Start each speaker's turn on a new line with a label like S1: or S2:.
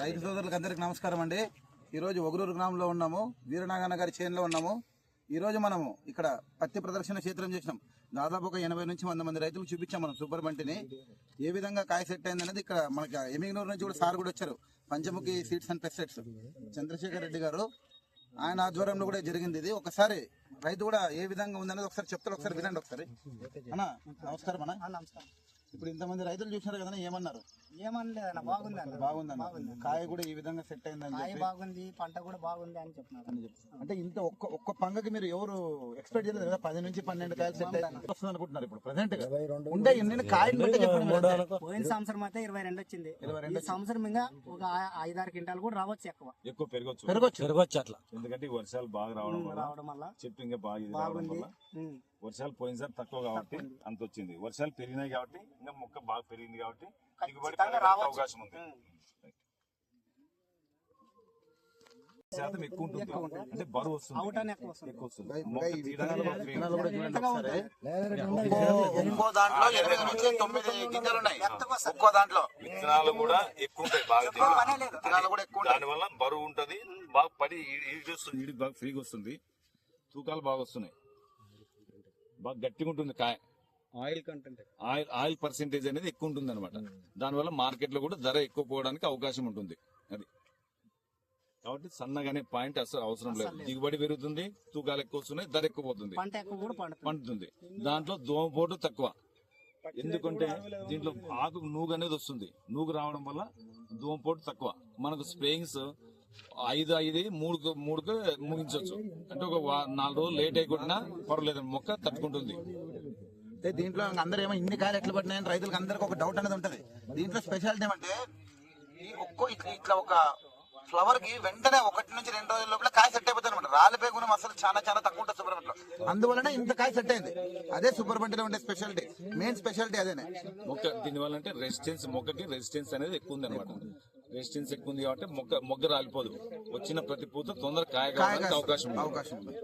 S1: రైతు సోదరులకు అందరికి నమస్కారం అండి. ఈరోజు ఒగరూరు గ్రామంలో ఉన్నాము. వీరనాగన్న గారి చేనులో ఉన్నాము. ఈరోజు మనము ఇక్కడ పత్తి ప్రదర్శన క్షేత్రం చేసినాం. దాదాపు ఒక ఎనభై నుంచి వంద మంది రైతులకు చూపించాం మనం సూపర్ బంటిని ఏ విధంగా కాయ సెట్ అయింది అనేది ఇక్కడ మనకి ఎమిగ్నూరు నుంచి కూడా సార్ కూడా వచ్చారు. Panchamukhi seeds and pesticides Chandrashekar Reddy garu ఆయన ఆధ్వర్యంలో కూడా జరిగింది ఇది. ఒకసారి రైతు కూడా ఏ విధంగా ఉందనేది ఒకసారి చెప్తారు. ఒకసారి వినండి ఒకసారి. అన్న నమస్కారం అన్న.
S2: నమస్కారం.
S1: ఇప్పుడు ఇంతమంది రైతులు చూసినారు కదా ఏమన్నారు?
S2: ఏమనలేదన్న బాగుంది అన్న
S1: బాగుందన్న కాయ కూడా ఈ విధంగా సెట్ అయిందని
S2: కాయ బాగుంది పంట కూడా బాగుంది అని చెప్తున్నారు
S1: అని చెప్పి. అంటే ఇంత ఒక్క ఒక్క పంగకి మీరు ఎవరు ఎక్స్పెక్ట్ చేయలేదు కదా? పది నుంచి పన్నెండు కాయలు సెట్ వస్తుంది అనుకుంటున్నారు ఇప్పుడు ప్రెసెంట్ ఎన్ని కాయలు.
S2: పోయిన సంవత్సరం అయితే ఇరవై రెండు వచ్చింది.
S1: ఇరవై
S2: ఈ సంవత్సరం ఇంకా ఒక ఐదారు క్వింటాలు కూడా రావచ్చు ఎక్కువ.
S3: ఎక్కువ పెరగచ్చు.
S1: పెరగొచ్చు.
S4: పెరగొచ్చు అట్లా.
S3: ఎందుకంటే వర్షాలు బాగా రావడం
S2: రావడం వల్ల
S3: చెట్టు ఇంకా బాగా
S2: బాగుంది.
S3: వర్షాలు పోయినసారి తక్కువ కాబట్టి అంత వచ్చింది వర్షాలు పెరిగినాయి కాబట్టి ఇంకా మొక్క బాగా పెరిగింది కాబట్టి దిగుబడి. అవకాశం ఉంది. శాతం ఎక్కువ ఉంటుంది. అంటే బరువు వస్తుంది.
S2: ఎక్కువ వస్తుంది.
S1: విత్తనాలు కూడా చూడండి ఒకసారి
S2: ఉంటుంది.
S1: ఒక్కో- ఒక్కో దాంట్లో ఎనిమిది నుంచి తొమ్మిది గింజలు ఉన్నాయి. ఒక్కో దాంట్లో.
S3: విత్తనాలు కూడా ఎక్కువ ఉంటాయి. బాగా దీంట్లో.
S2: పనే లేదు.
S1: విత్తనాలు కూడా ఎక్కువ ఉంటాయి.
S3: దాని వల్ల బరువు ఉంటది. బాగా పడి ఈడి వస్తుంది. ఈడికి బాగా ఫ్రీగా వస్తుంది. తూకాలు బాగా వస్తున్నాయి. బాగా గట్టిగా ఉంటుంది కాయ.
S2: Oil content.
S3: Oil oil percentage అనేది ఎక్కువ ఉంటుంది అనమాట దానివల్ల మార్కెట్లో కూడా ధర ఎక్కువ పోవడానికి అవకాశం ఉంటుంది. అది. కాబట్టి సన్నగానే పాయింట్ అసలు అవసరం లేదు. దిగుబడి పెరుగుతుంది తూకాలు ఎక్కువ వస్తున్నాయి ధర ఎక్కువ పోతుంది.
S2: పంట ఎక్కువ కూడా పండుతుంది.
S3: పండుతుంది. దాంట్లో దోమపోటు తక్కువ. ఎందుకంటే దీంట్లో ఆకు నూగు అనేది వస్తుంది. నూగు రావడం వల్ల దోమపోటు తక్కువ. మనకు స్ప్రేయింగ్స్ ఐదు ఐదు మూడు మూడుకు ముగించవచ్చు అంటే ఒక నాలుగు రోజులు లేట్ అయిపోయినా పర్వాలేదు మొక్క తట్టుకుంటుంది.
S1: అంటే దీంట్లో అందరూ ఏమో ఇన్ని కాయలు ఎట్లా పడినాయని రైతులకు అందరికి ఒక డౌట్ అనేది ఉంటది. దీంట్లో స్పెషాలిటీ ఏమంటే ఈ ఒక్కో ఇట్లా ఇట్లా ఒక ఫ్లవర్కి వెంటనే ఒకటి నుంచి రెండు రోజుల లోపల కాయ సెట్ అయిపోతుంది అనమాట రాలిపోయే గుణం అసలు చాలా చాలా తక్కువ ఉంటుంది సూపర్ బంటిలో అందువలన ఇంత కాయ సెట్ అయింది. అదే సూపర్ బంటిలో ఉండే స్పెషాలిటీ మెయిన్ స్పెషాలిటీ అదేనే.
S3: మొక్క దీనివల్ల అంటే రెసిస్టెన్స్ మొక్కకి రెసిస్టెన్స్ అనేది ఎక్కువ ఉంది అనమాట రెసిస్టెన్స్ ఎక్కువ ఉంది కాబట్టి మొక్క మొగ్గ రాలిపోదు. వచ్చిన ప్రతి పూత తొందర కాయ కావడానికి అవకాశం ఉంది.
S1: అవకాశం ఉంది.